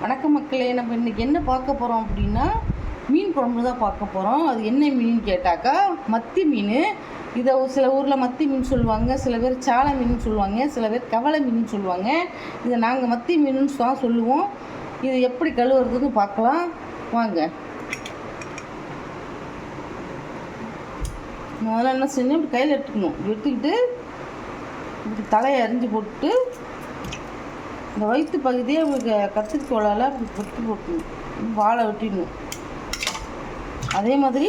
வணக்கம் மக்களே நம்ம இன்றைக்கி என்ன பார்க்க போகிறோம் அப்படின்னா மீன் குழம்பு தான் பார்க்க போகிறோம் அது என்ன மீன் கேட்டாக்கா மத்தி மீன். இதை சில ஊரில் மத்தி மீன் சொல்லுவாங்க சில பேர் சாலை மீன் சொல்லுவாங்க சில பேர் கவலை மீன் சொல்லுவாங்க. இதை நாங்கள் மத்தி மீனுன்னு தான் சொல்லுவோம். இது எப்படி கழுவுறதுன்னு பார்க்கலாம். வாங்க. முதல்ல என்ன செஞ்சோம் கையில் எடுத்துக்கணும். எடுத்துக்கிட்டு இப்படி தலையை அரிஞ்சு போட்டு இந்த வயிற்று பகுதியே உங்களுக்கு கத்திரிக்கோளால் அப்படி போட்டு வாழை வெட்டிடணும். அதே மாதிரி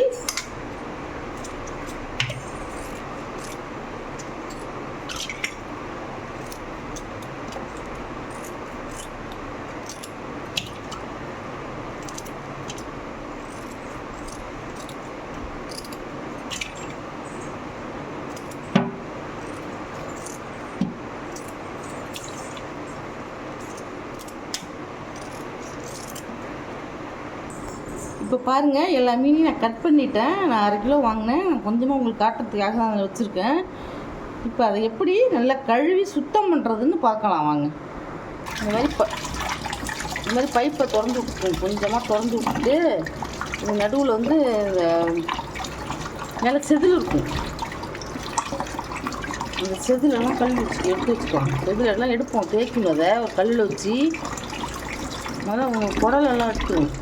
இப்போ பாருங்கள் எல்லா மீனையும் நான் கட் பண்ணிட்டேன். நான் அரை கிலோ வாங்கினேன். நான் கொஞ்சமாக உங்களுக்கு காட்டுறதுக்காக தான் அதை வச்சுருக்கேன். இப்போ அதை எப்படி நல்லா கழுவி சுத்தம் பண்ணுறதுன்னு பார்க்கலாம். வாங்க. இந்த மாதிரி ப இந்த மாதிரி பைப்பை திறந்து விட்டுருக்கோம் கொஞ்சமாக திறந்து விட்டுட்டு இந்த நடுவில் வந்து இந்த மேலே செதில் இருக்கும். இந்த செதிலெல்லாம் கல் வச்சு எடுத்து வச்சுக்கோங்க. செதிலெல்லாம் எடுப்போம். தேய்க்கும் அதை ஒரு கல்லில் வச்சு முதல்ல உங்கள் குடலெல்லாம் எடுத்துக்கணும்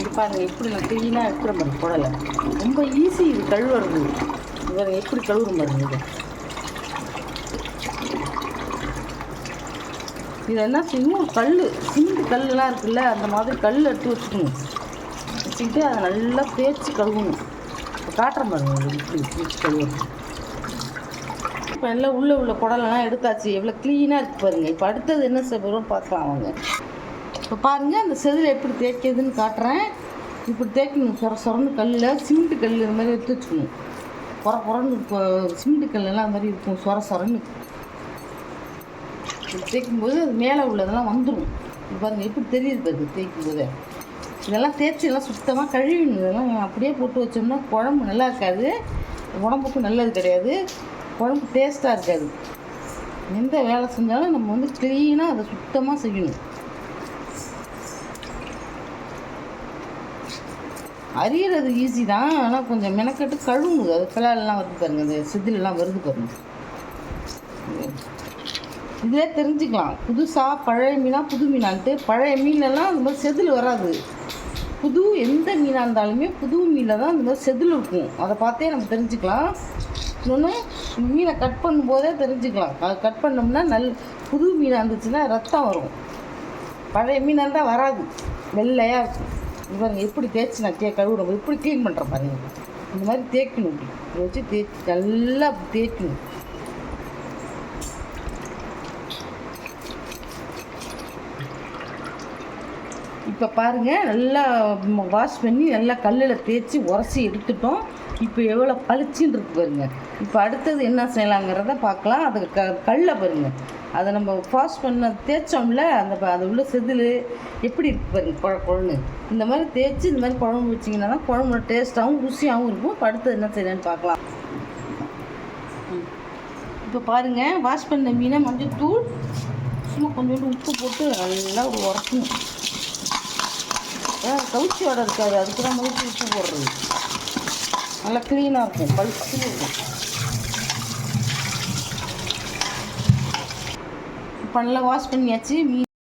இது பாருங்க எப்படி நான் க்ளீனாக எடுத்துகிற மாதிரி குடலை. ரொம்ப ஈஸி இது கழுவுறது. இவர் எப்படி கழுவுற மாதிரி இது. இது என்ன செய்யணும் கல் சிமெண்ட் கல்லுலாம் இருக்குல்ல அந்த மாதிரி கல் எடுத்து வச்சுக்கணும். வச்சுக்கிட்டு அதை நல்லா தேய்ச்சி கழுவணும். இப்போ காட்டுறேன் இப்படி தேய்ச்சி கழுவுறது. இப்போ எல்லாம் உள்ளே உள்ள குடலெல்லாம் எடுத்தாச்சு. எவ்வளோ க்ளீனாக இருக்குது பாருங்க. இப்போ அடுத்தது என்ன செய்யறோம் பார்க்கலாம் அவங்க இப்போ பாருங்கள் அந்த செதில் எப்படி தேய்க்கிறதுன்னு காட்டுறேன். இப்படி தேய்க்கணும். சொர சொரன்னு கல்லில் சிமெண்ட் கல் இந்த மாதிரி எடுத்து வச்சுக்கணும். புற குறைன்னு இப்போ சிமெண்ட் கல்லெல்லாம் அந்த மாதிரி இருக்கும். சொர சொரன்னு. இப்படி தேய்க்கும்போது அது மேலே உள்ளதெல்லாம் வந்துடும் இது பாருங்கள் எப்படி தெரியுது பாருங்க தேய்க்கும்போது. இதெல்லாம் தேய்ச்சி எல்லாம் சுத்தமாக கழுவிடணும். இதெல்லாம் அப்படியே போட்டு வச்சோம்னா குழம்பு நல்லா இருக்காது. உடம்புக்கும் நல்லது கிடையாது. குழம்பு டேஸ்ட்டாக இருக்காது. எந்த வேலை செஞ்சாலும் நம்ம வந்து க்ளீனாக அதை சுத்தமாக செய்யணும். அறியறது ஈஸி தான் ஆனால் கொஞ்சம் மெனக்கட்டு கழுவுங்க. அது கிளாலெலாம் வருது பாருங்க அந்த செதிலெல்லாம் வருது பாருங்க. இதிலே தெரிஞ்சுக்கலாம். புதுசாக பழைய மீனா புது மீனான்ட்டு பழைய மீன்லலாம் அந்த மாதிரி செதில் வராது. புது எந்த மீனாக இருந்தாலுமே புது மீனில் தான் அந்த மாதிரி செதில் இருக்கும். அதை பார்த்தே நம்ம தெரிஞ்சுக்கலாம். இன்னொன்று மீனை கட் பண்ணும்போதே தெரிஞ்சுக்கலாம். அது கட் பண்ணோம்னா நல் புது மீனாக இருந்துச்சுன்னா ரத்தம் வரும். பழைய மீனாக இருந்தால் வராது. வெள்ளையாக இருக்கும். பாருங்க எப்படி தேய்ச்சி நான் தே கழுவிடும் எப்படி க்ளீன் பண்ணுறேன் பாருங்க இந்த மாதிரி தேய்க்கணும் இப்படி. இதை வச்சு தேய்ச்சி நல்லா தேய்க்கணும். இப்போ பாருங்கள் நல்லா வாஷ் பண்ணி நல்லா கல்லில் தேய்ச்சி உரசி எடுத்துட்டோம். இப்போ எவ்வளோ பளிச்சுன்னு இருக்கு பாருங்க. இப்போ அடுத்தது என்ன செய்யலாங்கிறத பார்க்கலாம். அது க கல்லை பாருங்க. அதை நம்ம ஃபாஸ்ட் பண்ண தேய்ச்சோம்ல அந்த ப- அது உள்ள செதில் எப்படி இருக்கு பாருங்க குழ இந்த மாதிரி தேய்ச்சி இந்த மாதிரி குழம்பு வச்சிங்கன்னா தான் குழம்பு டேஸ்ட்டாகவும் ருசியாகவும் இருக்கும். இப்போ என்ன செய்யலான்னு பார்க்கலாம். இப்போ பாருங்கள் வாஷ் பண்ண மீனை மஞ்சள் தூள் சும்மா கொஞ்சோண்டு உப்பு போட்டு நல்லா ஒரு உரக்கணும். ஏன்னா கவுச்சி வடை இருக்காது அதுக்கு தான் மதிப்பு உப்பு போடுறது. நல்லா க்ளீனாக இருக்கும் பளிச்சுன்னு இருக்கும். பண்ணல வாஷ் பண்ணியாச்சு மீ